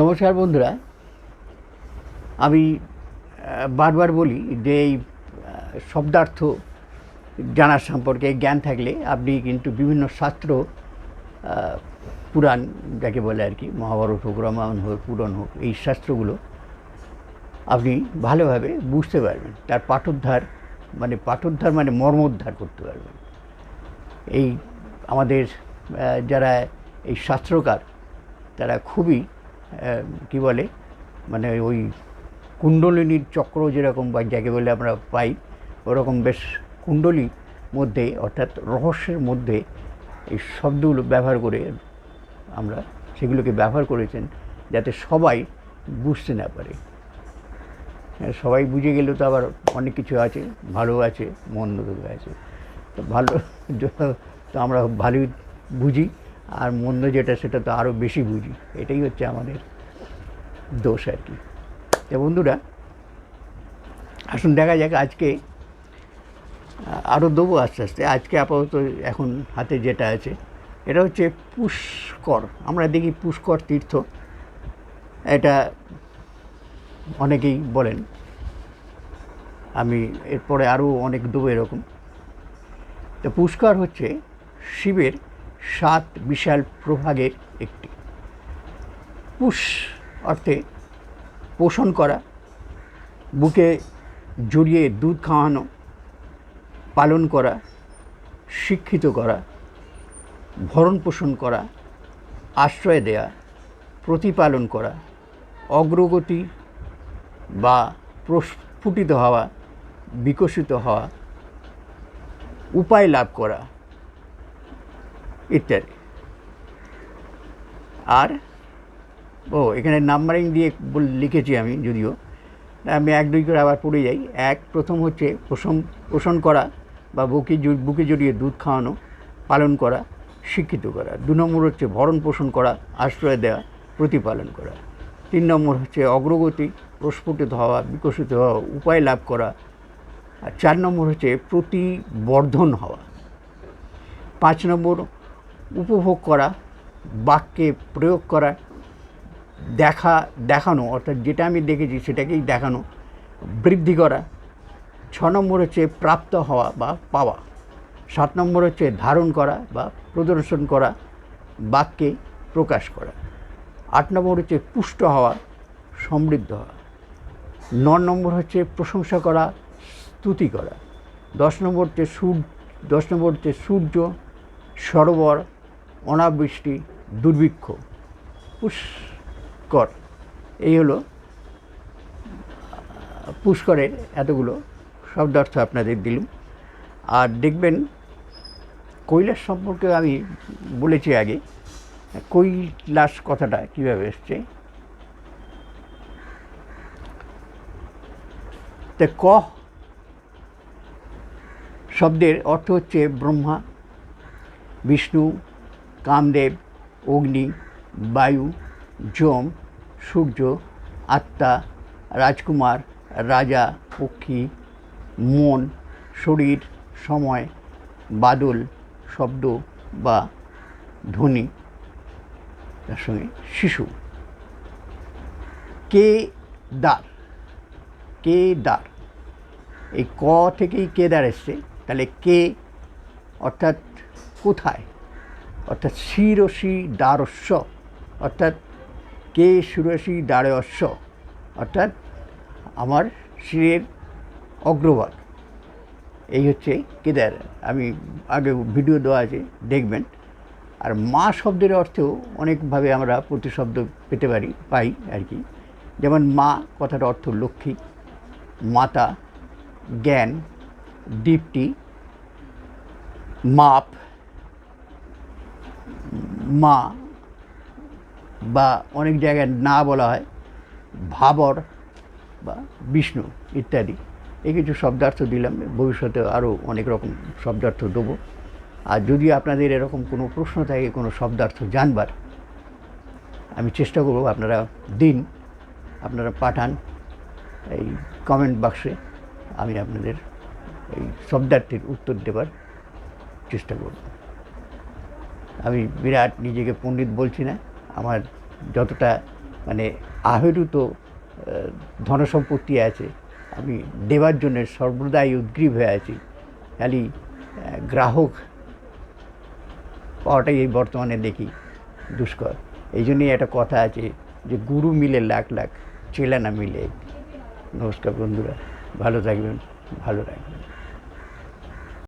নমস্কার বন্ধুরা। আমি বারবার বলি যে এই শব্দার্থ জানার সম্পর্কে জ্ঞান থাকলে আপনি কিন্তু বিভিন্ন শাস্ত্র পুরাণ যাকে বলে আর কি, মহাভারত হোক, রামায়ণ হোক, পুরাণ হোক, এই শাস্ত্রগুলো আপনি ভালোভাবে বুঝতে পারবেন। তার পাঠোদ্ধার মানে পাঠোদ্ধার মানে মর্মোদ্ধার করতে পারবেন। এই আমাদের যারা এই শাস্ত্রকার, তারা খুবই কি বলে মানে ওই কুণ্ডলিনীর চক্র যেরকম বা যাকে বলে আমরা পাই ওরকম বেশ কুণ্ডলীর মধ্যে অর্থাৎ রহস্যের মধ্যে এই শব্দগুলো ব্যবহার করে আমরা সেগুলোকে ব্যবহার করেছেন যাতে সবাই বুঝতে না পারে। হ্যাঁ, সবাই বুঝে গেলে তো আবার অনেক কিছু আছে ভালো আছে মন্দ আছে। তো ভালো তো আমরা ভালোই বুঝি। আর মন্দ যেটা, সেটা তো আরও বেশি বুঝি। এটাই হচ্ছে আমাদের দোষ আর কি। তো বন্ধুরা, আসুন দেখা যাক আজকে আরও দেবো আস্তে আস্তে। আজকে আপাতত এখন হাতে যেটা আছে, এটা হচ্ছে পুষ্কর। আমরা দেখি পুষ্কর তীর্থ। এটা অনেকেই বলেন। আমি এরপরে আরও অনেক দেবো এরকম। তো পুষ্কর হচ্ছে শিবের সাত বিশাল প্রভাগের একটি। পুষ অর্থে পোষণ করা, বুকে জড়িয়ে দুধ খাওয়ানো, পালন করা, শিক্ষিত করা, ভরণ পোষণ করা, আশ্রয় দেয়া, প্রতিপালন করা, অগ্রগতি বা প্রস্ফুটিত হওয়া, বিকশিত হওয়া, উপায় লাভ করা ইত্যাদি। আর, ও, এখানে নাম্বারিং দিয়ে লিখেছি আমি যদিও। আমি এক দুই করে আবার পড়ে যাই। এক, প্রথম হচ্ছে পোষণ পোষণ করা বা বুকে বুকে জড়িয়ে দুধ খাওয়ানো, পালন করা, শিক্ষিত করা। দু নম্বর হচ্ছে ভরণ পোষণ করা, আশ্রয় দেওয়া, প্রতিপালন করা। তিন নম্বর হচ্ছে অগ্রগতি, প্রস্ফুটিত হওয়া, বিকশিত হওয়া, উপায় লাভ করা। আর চার নম্বর হচ্ছে প্রতিবর্ধন হওয়া। পাঁচ নম্বর উপভোগ করা, বাক্যে প্রয়োগ করা, দেখা, দেখানো, অর্থাৎ যেটা আমি দেখেছি সেটাকেই দেখানো, বৃদ্ধি করা, ছ নম্বর হচ্ছে প্রাপ্ত হওয়া বা পাওয়া, সাত নম্বর হচ্ছে ধারণ করা বা প্রদর্শন করা, বাক্যে প্রকাশ করা, আট নম্বর হচ্ছে পুষ্ট হওয়া, সমৃদ্ধ হওয়া, ন নম্বর হচ্ছে প্রশংসা করা, স্তুতি করা, দশ নম্বর হচ্ছে সূর্য, দশ নম্বর হচ্ছে সূর্য, সরোবর অনাবৃষ্টি, দুর্ভিক্ষ। পুষ্কর। এই হলো পুষ্করের এতগুলো শব্দার্থ আপনাদের দিলুম। আর দেখবেন, কৈলাস সম্পর্কে আমি বলেছি আগে, কৈলাস কথাটা কীভাবে এসছে? তা ক শব্দের অর্থ হচ্ছে ব্রহ্মা, বিষ্ণু কামদেব, অগ্নি, বায়ু যম সূর্য, আত্মা, রাজকুমার, রাজা, পক্ষী, মন, শরীর, সময়, বাদল, শব্দ বা ধ্বনি। তার সঙ্গে শিশু। কে দার কে দার এই ক থেকেই কেদার এসছে, তাহলে কে অর্থাৎ কোথায়? অর্থাৎ শিরসি দ্বারস্য, অর্থাৎ কে শিরসি দ্বারস্য, অর্থাৎ আমার শিরের অগ্রভাগ। এই হচ্ছে কেদার। আমি আগে ভিডিও দেওয়া আছে, দেখবেন। আর মা শব্দের অর্থেও অনেকভাবে আমরা প্রতিশব্দ পেতে পারি, পাই আর কি। যেমন মা কথার অর্থ লক্ষ্মী, মাতা জ্ঞান, দীপ্তি, মাপ মা বা অনেক জায়গায় না বলা হয়, ভাবর বা বিষ্ণু ইত্যাদি। এই কিছু শব্দার্থ দিলাম ভবিষ্যতে আরও অনেক রকম শব্দার্থ দেবো। আর যদি আপনাদের এরকম কোনো প্রশ্ন থাকে, কোনো শব্দার্থ জানবার, আমি চেষ্টা করব আপনারা দিন, আপনারা পাঠান, এই কমেন্ট বাক্সে আমি আপনাদের এই শব্দার্থের উত্তর দেবার চেষ্টা করব। আমি বিরাট নিজেকে পণ্ডিত বলছি না। আমার যতটা মানে আহেরও তো আহ, ধনসম্পত্তি আছে আমি দেওয়ার জন্য সর্বদাই উদ্গ্রীব হয়ে আছি। খালি গ্রাহক পাওয়াটাই এই বর্তমানে দেখি দুষ্কর। এই জন্যই একটা কথা আছে যে গুরু মিলে লাখ লাখ চেলা না মিলে। নমস্কার বন্ধুরা ভালো থাকবেন ভালো রাখবেন